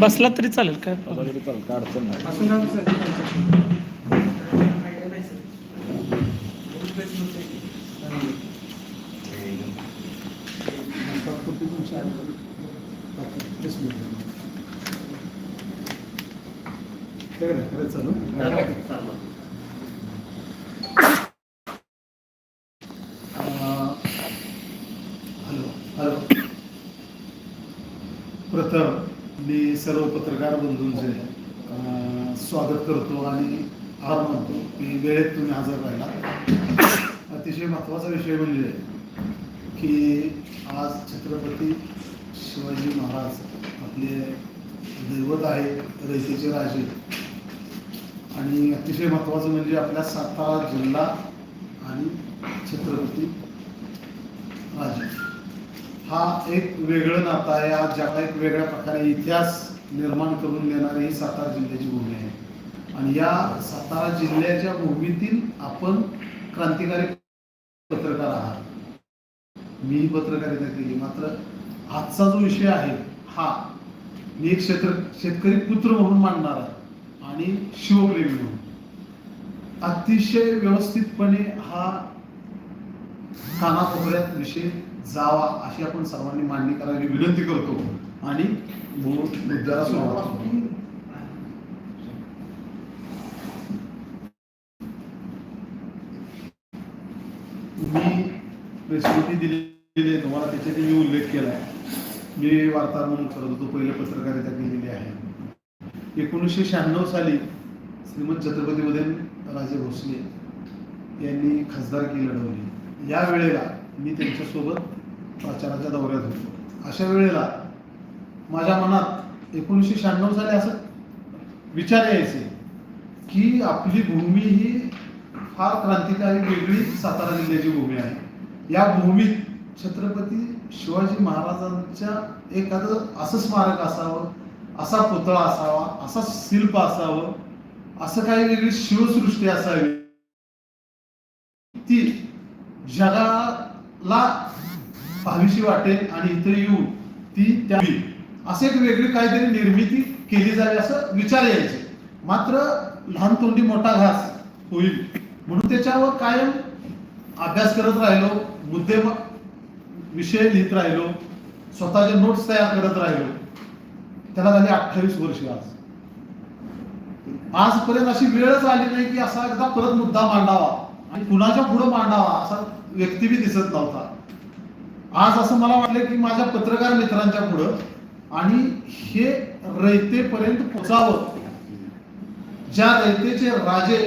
बसला तरी चालेल काय काय अडचण नाही चालू प्रथम मी सर्व पत्रकार बंधूंचे स्वागत करतो आणि आभार मानतो. की वेळेत तुम्ही हजर राहिला. अतिशय महत्त्वाचा विषय म्हणजे की आज छत्रपती शिवाजी महाराज आपले दैवत आहे रयतेचे राजे. आणि अतिशय महत्त्वाचं म्हणजे आपल्या सातारा जिल्हा आणि छत्रपती राजे. हा एक वेगळं नातं आहे. आज जगाला एक वेगळ्या प्रकारे इतिहास निर्माण करून देणारी ही सातारा जिल्ह्याची भूमी आहे. आणि या सातारा जिल्ह्याच्या भूमीतील आपण क्रांतिकारी पत्रकार आहात. मी पत्रकारिता केली. मात्र आजचा जो विषय आहे हा मी एक क्षेत्र शेतकरी पुत्र म्हणून मांडणार आणि शिवप्रेमी म्हणून. अतिशय व्यवस्थितपणे हा कानाकोपऱ्यात विषय जावा अशी आपण सर्वांनी मांडणी करायला विनंती करतो. आणि मुद्द्याला सुरुवात मी दिलेली आहे तुम्हाला त्याच्यात मी उल्लेख केला आहे मी वार्ताहर म्हणून करत होतो पहिले पत्रकारिता केलेली आहे. एकोणीसशे शहाण्णव साली श्रीमंत छत्रपती उदयन राजे भोसले यांनी खासदारकी लढवली. या वेळेला मी त्यांच्यासोबत प्रचाराच्या दौऱ्यात होतो. अशा वेळेला माझ्या मनात एकोणीसशे शहाण्णव साली असं विचार यायचे की आपली भूमी ही फार क्रांतिकारी वेगळी सातारा जिल्ह्याची भूमी आहे. या भूमीत छत्रपती शिवाजी महाराजांच्या एखादं असं स्मारक असावं असा पुतळा असावा असा शिल्प असावं असं काही वेगळी शिवसृष्टी असावी. ती ला भावीशी वाटेल आणि इतर येऊन ती त्या असे एक वेगळी काहीतरी निर्मिती केली जावी असं विचार यायचे. मात्र लहान तोंडी मोठा घास होईल. म्हणून त्याच्यावर कायम अभ्यास करत राहिलो मुद्दे विषय लिहित राहिलो स्वतःचे नोट्स तयार करत राहिलो. त्याला झाली अठ्ठावीस वर्ष आज. आजपर्यंत अशी वेळच आली नाही की असा एकदा परत मुद्दा मांडावा. आणि कुणाच्या पुढे मांडावा असा व्यक्ती बी दिसत नव्हता. आज असं मला वाटलं की माझ्या पत्रकार मित्रांच्या पुढं आणि हे रयतेपर्यंत पोचावं. ज्या रयतेचे राजे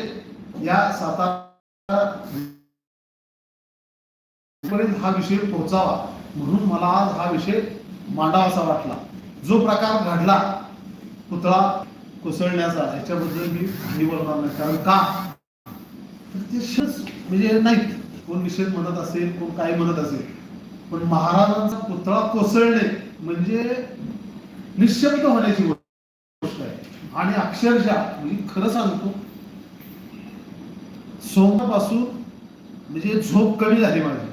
या सातारा पर्यंत हा विषय पोहोचावा म्हणून मला आज हा विषय मांडावासा वाटला. जो प्रकार घडला पुतळा कोसळण्याचा याच्याबद्दल मी काही बोलणार नाही. कारण का? तर ते म्हणजे नाहीत. कोण विषय म्हणत असेल कोण काय म्हणत असेल. पण महाराजांचा पुतळा कोसळणे म्हणजे निशब्द होण्याची गोष्ट आहे. आणि अक्षरशः मी खरं सांगतो सोमपासून म्हणजे झोप कमी झाली माझी.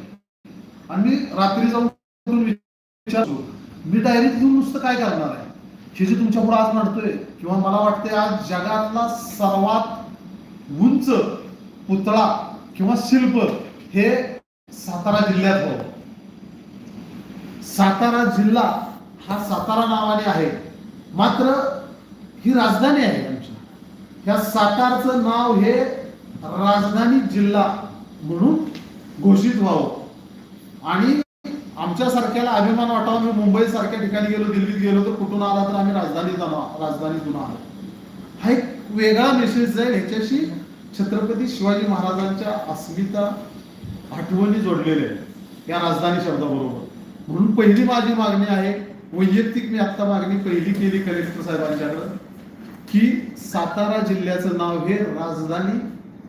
आणि मी रात्री जाऊन विचारतो मी डायरेक्ट घेऊन नुसतं काय करणार आहे? हे जे तुमच्यापुढे आज म्हणतोय किंवा मला वाटते आज जगातला सर्वात उंच पुतळा किंवा शिल्प हे सातारा जिल्ह्यात हो. सातारा जिल्हा हा सातारा नावाने आहे. मात्र ही राजधानी आहे आमची. ह्या सातारचं नाव हे राजधानी जिल्हा म्हणून घोषित व्हावं. आणि आमच्यासारख्याला अभिमान वाटावा मी मुंबई सारख्या ठिकाणी गेलो दिल्लीत गेलो तर कुठून आला तर आम्ही राजधानीत आलो. राजधानीतून आलो. हा एक वेगळा मेसेज जाईल ह्याच्याशी छत्रपती शिवाजी महाराजांच्या अस्मिता आठवणी जोडलेल्या आहेत. या राजधानी शब्दाबरोबर. म्हणून पहिली माझी मागणी आहे वैयक्तिक मी आता मागणी पहिली केली कलेक्टर साहेबांच्याकडं की सातारा जिल्ह्याचं नाव हे राजधानी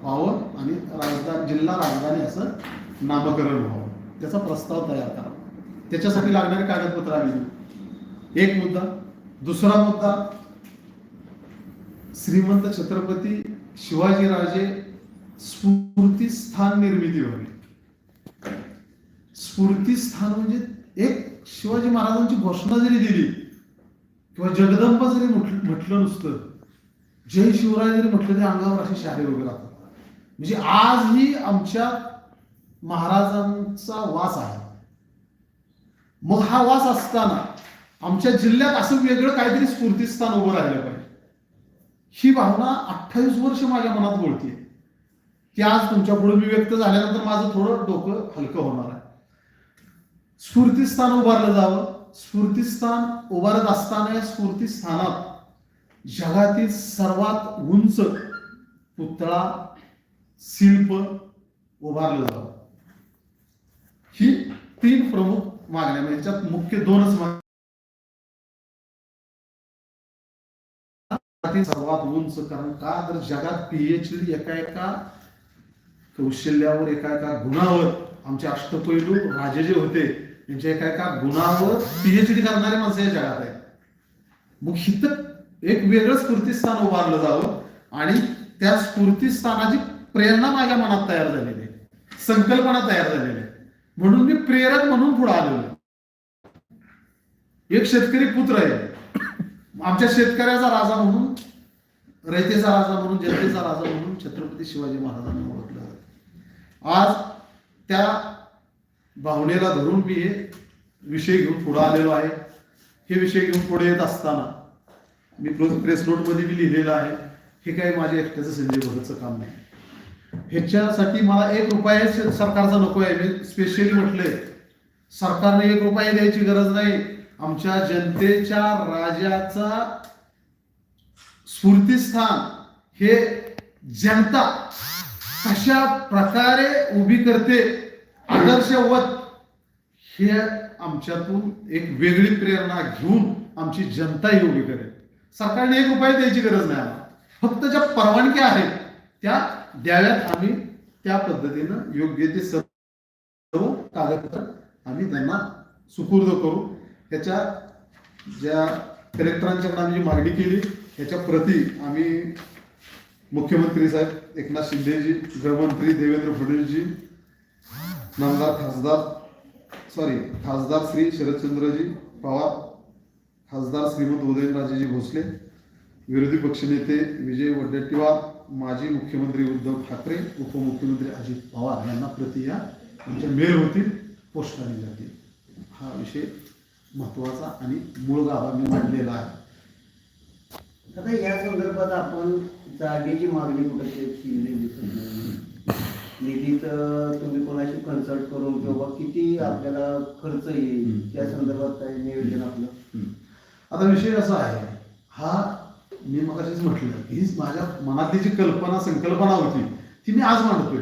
व्हावं आणि राजधानी जिल्हा राजधानी असं नामकरण व्हावं. त्याचा प्रस्ताव तयार करा. त्याच्यासाठी लागणारी कागदपत्र आम्ही एक मुद्दा. दुसरा मुद्दा. श्रीमंत छत्रपती शिवाजीराजे स्फूर्तीस्थान निर्मिती व्हावी स्फूर्तीस्थान म्हणजे एक शिवाजी महाराजांची घोषणा जरी दिली किंवा जगदंबा जरी म्हटलं म्हटलं नुसतं जय शिवराय जरी म्हटलं तरी अंगावर असे शारे वगैरे राहतात. म्हणजे आजही आमच्या महाराजांचा वास आहे. मग हा वास असताना आमच्या जिल्ह्यात असं वेगळं काहीतरी स्फूर्तीस्थान उभं राहिलं पाहिजे. ही भावना अठ्ठावीस वर्ष माझ्या मनात बोलते की आज तुमच्यापुढे मी व्यक्त झाल्यानंतर माझं थोडं डोकं हलकं होणार आहे. स्फूर्तीस्थान उभारलं जावं. स्फूर्तीस्थान उभारत असताना या स्फूर्तीस्थानात जगातील सर्वात उंच पुतळा शिल्प उभारलं जावं. ही तीन प्रमुख मागण्या म्हणजे याच्यात मुख्य दोनच मागण्या जगातील सर्वात उंच कारण का? तर जगात पीएचडी एका एका कौशल्यावर एका एका गुणावर आमचे अष्टपैलू राजे जे होते त्यांच्या एका एका गुणावर पीएचडी करणारे माणसं या जगात आहेत. मग हिथं एक वेगळं स्फूर्तीस्थान उभारलं जावं आणि त्या स्फूर्तीस्थानाची प्रेरणा माझ्या मनात तयार झालेली आहे. संकल्पना तयार झालेली आहे. म्हणून मी प्रेरक म्हणून पुढे आलेलो एक शेतकरी पुत्र आहे. आमच्या शेतकऱ्याचा राजा म्हणून रयतेचा राजा म्हणून जनतेचा राजा म्हणून छत्रपती शिवाजी महाराजांना ओळखलं जातं. आज त्या भावनेला धरून मी हे विषय घेऊन पुढे आलेलो आहे. हे विषय घेऊन पुढे येत असताना मी प्रेस नोटमध्ये मी लिहिलेलं आहे. हे काही माझ्या एकट्याचं संजय भगतचं काम नाही. ह्याच्यासाठी मला एक रुपया सरकारचा नको आहे. मी स्पेशली म्हटलंय सरकारने एक रुपया द्यायची गरज नाही. आमच्या जनतेच्या राजाचा स्फूर्तीस्थान हे जनता कशा प्रकारे उभी करते आदर्शवत हे आमच्यातून एक वेगळी प्रेरणा घेऊन आमची जनता ही उभी करेल. सरकारने एक उपाय द्यायची गरज नाही फक्त ज्या परवानग्या आहेत त्या द्याव्यात आम्ही. त्या पद्धतीनं योग्य ते सर्व कागदपत्र आम्ही त्यांना सुपूर्द करू. त्याच्या ज्या कलेक्टरांच्याकडे आम्ही जी मागणी केली याच्या प्रती आम्ही मुख्यमंत्री साहेब एकनाथ शिंदेजी गृहमंत्री देवेंद्र फडणवीसजी नामदार खासदार सॉरी खासदार श्री शरदचंद्रजी पवार खासदार श्रीमंत उदयनराजेजी भोसले विरोधी पक्षनेते विजय वडेट्टीवार माजी मुख्यमंत्री उद्धव ठाकरे उपमुख्यमंत्री अजित पवार यांना प्रति या आमच्या मेल होतील पोस्टाने जातील हा विषय महत्त्वाचा आणि मूळ गावाने मांडलेला आहे. आता या संदर्भात आपण जागेची मागणी कुठे केलेली तर तुम्ही कोणाशी कन्सल्ट करून किंवा किती आपल्याला खर्च येईल त्या संदर्भात काय नियोजन आपलं? आता विषय असा आहे हा मी मगाशीच म्हटलं हीच माझ्या मनातली जी कल्पना संकल्पना होती ती मी आज मांडतोय.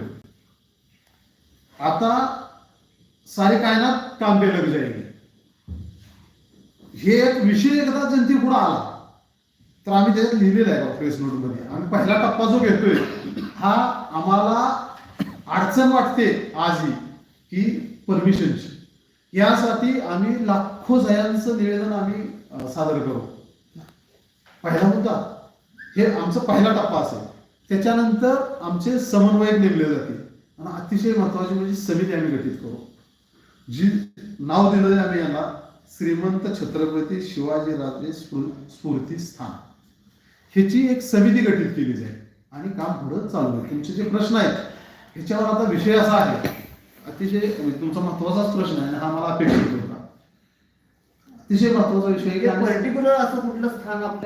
आता सारे कायनात काम पे लग जाईल. हे एक विषय एकदा जनते पुढे आला. तर आम्ही त्याच्यात लिहिलेलं आहे प्रेस नोटमध्ये आम्ही पहिला टप्पा जो घेतोय हा आम्हाला अडचण वाटते आजही की परमिशनची यासाठी आम्ही लाखो जयांचं निवेदन आम्ही सादर करू. पहिला मुद्दा हे आमचा पहिला टप्पा असेल. त्याच्यानंतर आमचे समन्वयक नेमले जातील. आणि अतिशय महत्वाची म्हणजे समिती आम्ही गठीत करू. जी नाव दिलं आहे आम्ही यांना श्रीमंत छत्रपती शिवाजीराजे स्फूर स्फूर्ती स्थान. ह्याची एक समिती गठीत केली जाईल. आणि काम पुढं चालू आहे तुमचे जे प्रश्न आहेत ह्याच्यावर आता विषय असा आहे. अतिशय तुमचा महत्वाचाच प्रश्न आहे आणि हा मला अपेक्षित होता. अतिशय महत्त्वाचा विषय की पर्टिक्युलर म्हणजे असं कुठलं स्थान आपल्या